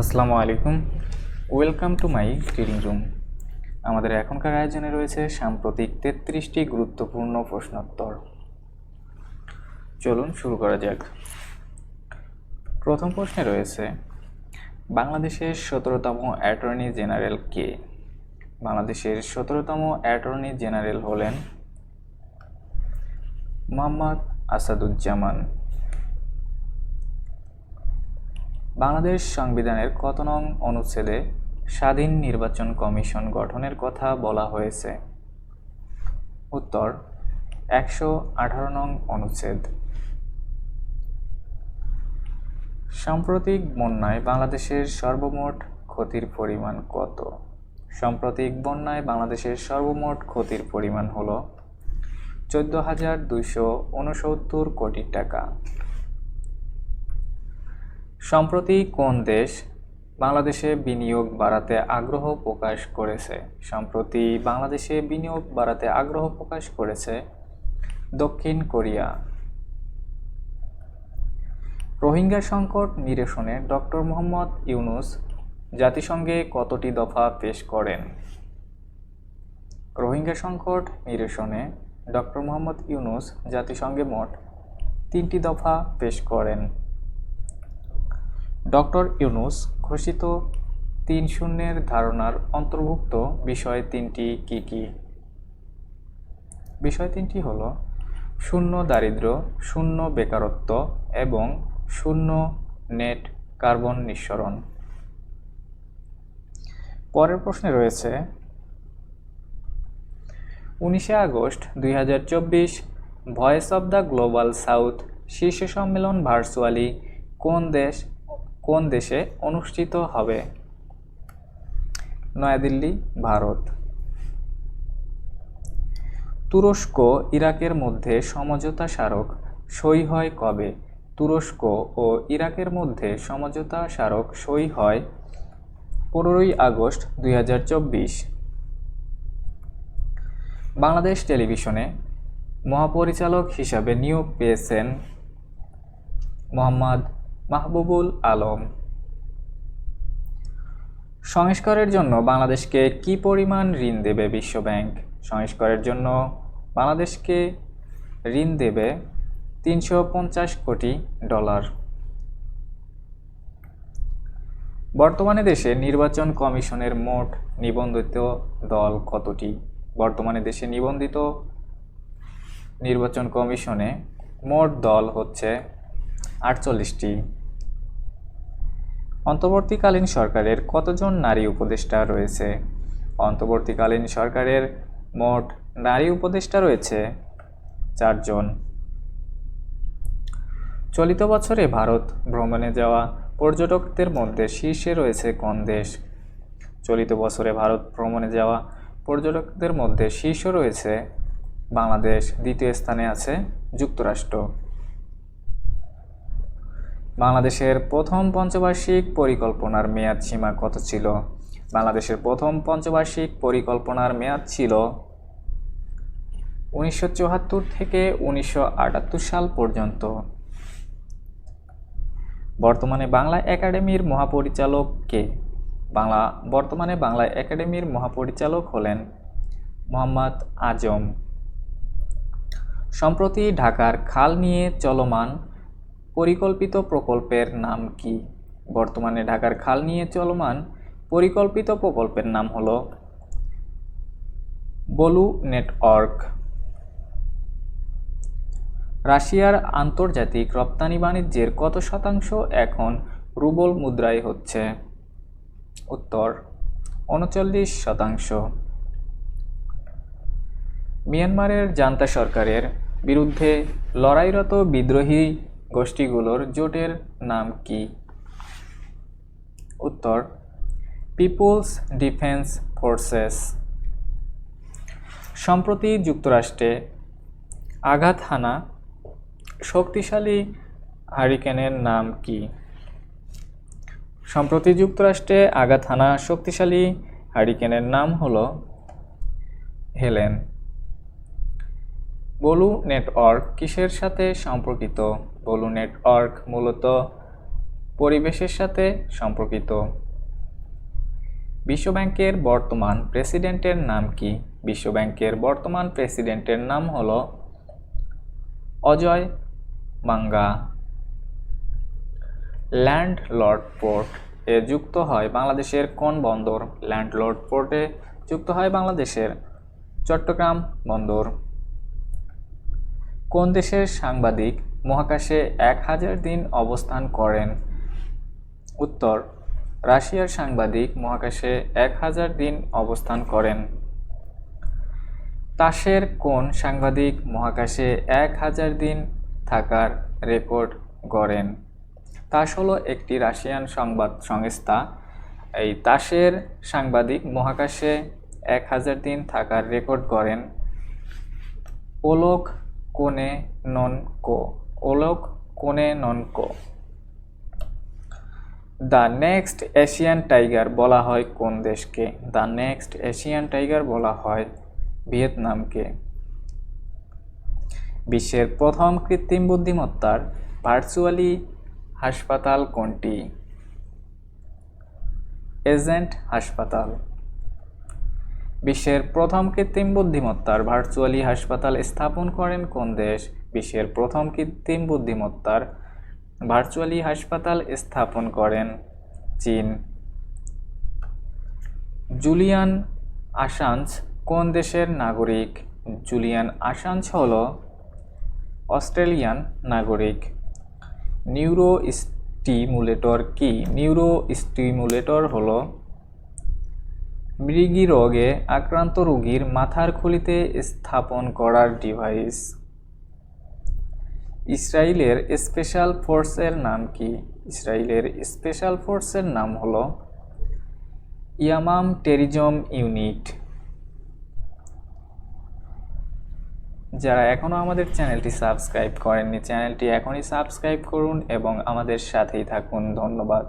আসসালামু আলাইকুম। Welcome to my reading room আমাদের এখনকার আয়োজনে রয়েছে সাম্প্রতিক তেত্রিশটি গুরুত্বপূর্ণ প্রশ্নোত্তর। চলুন শুরু করা যাক। প্রথম প্রশ্নে রয়েছে, বাংলাদেশের সতেরোতম অ্যাটর্নি জেনারেল কে? বাংলাদেশের সতেরোতম অ্যাটর্নি জেনারেল হলেন মোহাম্মদ আসাদুজ্জামান। বাংলাদেশ সংবিধানের কত নং অনুচ্ছেদে স্বাধীন নির্বাচন কমিশন গঠনের কথা বলা হয়েছে? উত্তর, একশো আঠারো নং অনুচ্ছেদ। সাম্প্রতিক বন্যায় বাংলাদেশের সর্বমোট ক্ষতির পরিমাণ কত? সাম্প্রতিক বন্যায় বাংলাদেশের সর্বমোট ক্ষতির পরিমাণ হল চোদ্দ হাজার দুইশো উনসত্তর কোটি টাকা। সম্প্রতি কোন দেশ বাংলাদেশে বিনিয়োগ বাড়াতে আগ্রহ প্রকাশ করেছে? সম্প্রতি বাংলাদেশে বিনিয়োগ বাড়াতে আগ্রহ প্রকাশ করেছে দক্ষিণ কোরিয়া। রোহিঙ্গা সংকট নিরসনে ডক্টর মোহাম্মদ ইউনুস জাতিসংঘে কতটি দফা পেশ করেন? রোহিঙ্গা সংকট নিরসনে ডক্টর মোহাম্মদ ইউনুস জাতিসংঘে মোট তিনটি দফা পেশ করেন। ডক্টর ইউনুস ঘোষিত তিন শূন্যের ধারণার অন্তর্ভুক্ত বিষয় তিনটি কি কি? বিষয় তিনটি হল শূন্য দারিদ্র শূন্য বেকারত্ব এবং শূন্য নেট কার্বন নিঃসরণ। পরের প্রশ্নে রয়েছে, উনিশে আগস্ট দুই হাজার চব্বিশ voice of the global south শীর্ষ সম্মেলন ভার্চুয়ালি কোন দেশ কোন দেশে অনুষ্ঠিত হবে? নয়াদিল্লি, ভারত। তুরস্ক, ইরাকের মধ্যে সমঝোতা স্মারক সই হয় কবে? তুরস্ক ও ইরাকের মধ্যে সমঝোতা স্মারক সই হয় পনেরোই আগস্ট দুই হাজার চব্বিশ। বাংলাদেশ টেলিভিশনে মহাপরিচালক হিসাবে নিয়োগ পেয়েছেন মোহাম্মদ মাহবুবুল আলম। সংস্কারের জন্য বাংলাদেশকে কি পরিমাণ ঋণ দেবে বিশ্বব্যাংক সংস্কারের জন্য বাংলাদেশকে ঋণ দেবে তিনশো পঞ্চাশ কোটি ডলার। বর্তমানে দেশে নির্বাচন কমিশনের মোট নিবন্ধিত দল কতটি? বর্তমানে দেশে নিবন্ধিত নির্বাচন কমিশনে মোট দল হচ্ছে আটচল্লিশটি। অন্তর্বর্তীকালীন সরকারের কতজন নারী উপদেষ্টা রয়েছে? অন্তর্বর্তীকালীন সরকারের মোট নারী উপদেষ্টা রয়েছে চারজন। চলিত বছরে ভারত ভ্রমণে যাওয়া পর্যটকদের মধ্যে শীর্ষে রয়েছে কোন দেশ? চলিত বছরে ভারত ভ্রমণে যাওয়া পর্যটকদের মধ্যে শীর্ষ রয়েছে বাংলাদেশ। দ্বিতীয় স্থানে আছে যুক্তরাষ্ট্র। বাংলাদেশের প্রথম পঞ্চবার্ষিক পরিকল্পনার মেয়াদ সীমা কত ছিল? বাংলাদেশের প্রথম পঞ্চবার্ষিক পরিকল্পনার মেয়াদ ছিল উনিশশো চুয়াত্তর থেকে উনিশশো আটাত্তর সাল পর্যন্ত। বর্তমানে বাংলা একাডেমির মহাপরিচালক কে? বাংলা, বর্তমানে বাংলা একাডেমির মহাপরিচালক হলেন মোহাম্মদ আজম। সম্প্রতি ঢাকার খাল নিয়ে চলমান পরিকল্পিত প্রকল্পের নাম কি? বর্তমানে ঢাকার খাল নিয়ে চলমান পরিকল্পিত প্রকল্পের নাম হল বলু নেটওয়ার্ক। রাশিয়ার আন্তর্জাতিক রপ্তানি বাণিজ্যের কত শতাংশ এখন রুবল মুদ্রায় হচ্ছে? উত্তর, উনচল্লিশ শতাংশ। মিয়ানমারের জান্তা সরকারের বিরুদ্ধে লড়াইরত বিদ্রোহী গোষ্ঠীগুলোর জোটের নাম কি? উত্তর, পিপুলস ডিফেন্স ফোর্সেস। সম্প্রতি যুক্তরাষ্ট্রে আঘাত হানা শক্তিশালী হারিকেনের নাম কি? সম্প্রতি যুক্তরাষ্ট্রে আঘাত হানা শক্তিশালী হারিকেনের নাম হল হেলেন। বলু নেটওয়ার্ক কিসের সাথে সম্পর্কিত? বলু নেটওয়ার্ক মূলত পরিবেশের সাথে সম্পর্কিত। বিশ্বব্যাংকের বর্তমান প্রেসিডেন্টের নাম কি? বিশ্বব্যাংকের বর্তমান প্রেসিডেন্টের নাম হল অজয় বাঙ্গা ল্যান্ড লর্ড পোর্ট এ যুক্ত হয় বাংলাদেশের কোন বন্দর? ল্যান্ড লর্ড পোর্টে যুক্ত হয় বাংলাদেশের চট্টগ্রাম বন্দর। কোন দেশের সাংবাদিক মহাকাশে এক হাজার দিন অবস্থান করেন? উত্তর, রাশিয়ার সাংবাদিক মহাকাশে এক হাজার দিন অবস্থান করেন। তাসের কোন সাংবাদিক মহাকাশে এক হাজার দিন থাকার রেকর্ড গড়েন? তাস হলো একটি রাশিয়ান সংবাদ সংস্থা। এই তাসের সাংবাদিক মহাকাশে এক হাজার দিন থাকার রেকর্ড গড়েন। ওলোক কোনে নন কো। ওলোক কোনে নন কো। দ্য নেক্সট এশিয়ান টাইগার বলা হয় কোন দেশকে? দ্য নেক্সট এশিয়ান টাইগার বলা হয় ভিয়েতনামকে। বিশ্বের প্রথম কৃত্রিম বুদ্ধিমত্তার ভার্চুয়ালি হাসপাতাল কোনটি? এজেন্ট হাসপাতাল। বিশ্বের প্রথম কৃত্রিম বুদ্ধিমত্তার ভার্চুয়ালি হাসপাতাল স্থাপন করেন কোন দেশ? বিশ্বের প্রথম কৃত্রিম বুদ্ধিমত্তার ভার্চুয়ালি হাসপাতাল স্থাপন করেন চীন। জুলিয়ান আসাঞ্জ কোন দেশের নাগরিক? জুলিয়ান আসাঞ্জ হল অস্ট্রেলিয়ান নাগরিক। নিউরো স্টিমুলেটর কি? নিউরো স্টিমুলেটর হল মৃগী রোগে আক্রান্ত রোগীর মাথার খুলিতে স্থাপন করার ডিভাইস ইসরায়েলের স্পেশাল ফোর্সের নাম কি? ইসরায়েলের স্পেশাল ফোর্সের নাম হলো ইয়ামাম টেরিজম ইউনিট। যারা এখনও আমাদের চ্যানেলটি সাবস্ক্রাইব করেননি, চ্যানেলটি এখনই সাবস্ক্রাইব করুন এবং আমাদের সাথেই থাকুন। ধন্যবাদ।